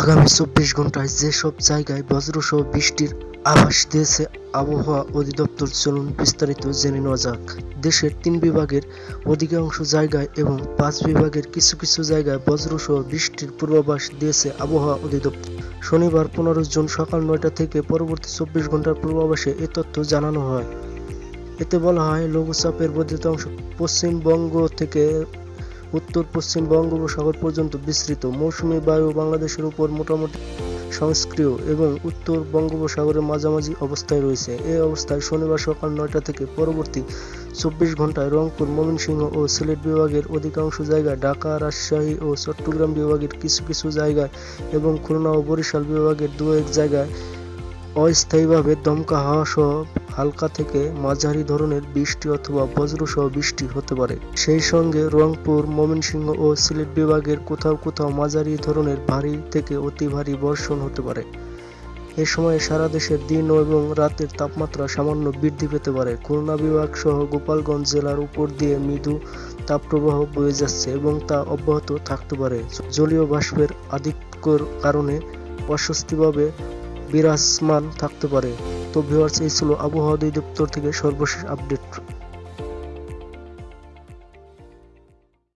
আগামী চব্বিশ ঘন্টায় যেসব জায়গায় বজ্রসহ বৃষ্টির আভাস দিয়েছে আবহাওয়া অধিদপ্তর, চলুন বিস্তারিত জেনে নেওয়া যাক। দেশের তিন বিভাগের অধিকাংশ জায়গায় এবং পাঁচ বিভাগের কিছু কিছু জায়গায় বজ্রসহ বৃষ্টির পূর্বাভাস দিয়েছে আবহাওয়া অধিদপ্তর। শনিবার পনেরো জুন সকাল নয়টা থেকে পরবর্তী চব্বিশ ঘণ্টার পূর্বাভাসে এ তথ্য জানানো হয়। এতে বলা হয়, লঘুচাপের বর্ধিত অংশ পশ্চিমবঙ্গ থেকে উত্তর, পশ্চিম বঙ্গোপসাগর পর্যন্ত বিস্তৃত মৌসুমী বায়ু বাংলাদেশের উপর মোটামুটি সংস্ক্রিয় এবং উত্তর বঙ্গোপসাগরের মাঝামাঝি অবস্থায় রয়েছে। এই অবস্থায় শনিবার সকাল নয়টা থেকে পরবর্তী চব্বিশ ঘন্টায় রংপুর, ময়মনসিংহ ও সিলেট বিভাগের অধিকাংশ জায়গায়, ঢাকা, রাজশাহী ও চট্টগ্রাম বিভাগের কিছু কিছু জায়গায় এবং খুলনা ও বরিশাল বিভাগের দু এক জায়গায় অস্থায়ীভাবে দমকা হাওয়া সহ হালকা থেকে মাঝারি ধরনের বৃষ্টি অথবা বজ্রসহ বৃষ্টি হতে পারে। সেই সঙ্গে রংপুর, ময়মনসিংহ ও সিলেট বিভাগের কোথাও কোথাও মাঝারি ধরনের ভারী থেকে অতি ভারী বর্ষণ হতে পারে। এ সময় সারা দেশের দিন এবং রাতের তাপমাত্রা সামান্য বৃদ্ধি পেতে পারে। খুলনা বিভাগ সহ গোপালগঞ্জ জেলার উপর দিয়ে মৃদু তাপপ্রবাহ বয়ে যাচ্ছে এবং তা অব্যাহত থাকতে পারে। জলীয় বাষ্পের আধিক্যর কারণে অস্বস্তিভাবে বিরাজমান থাকতে পারে। তো ভিউয়ার্স এই ছিল আবহাওয়া দপ্তর থেকে সর্বশেষ আপডেট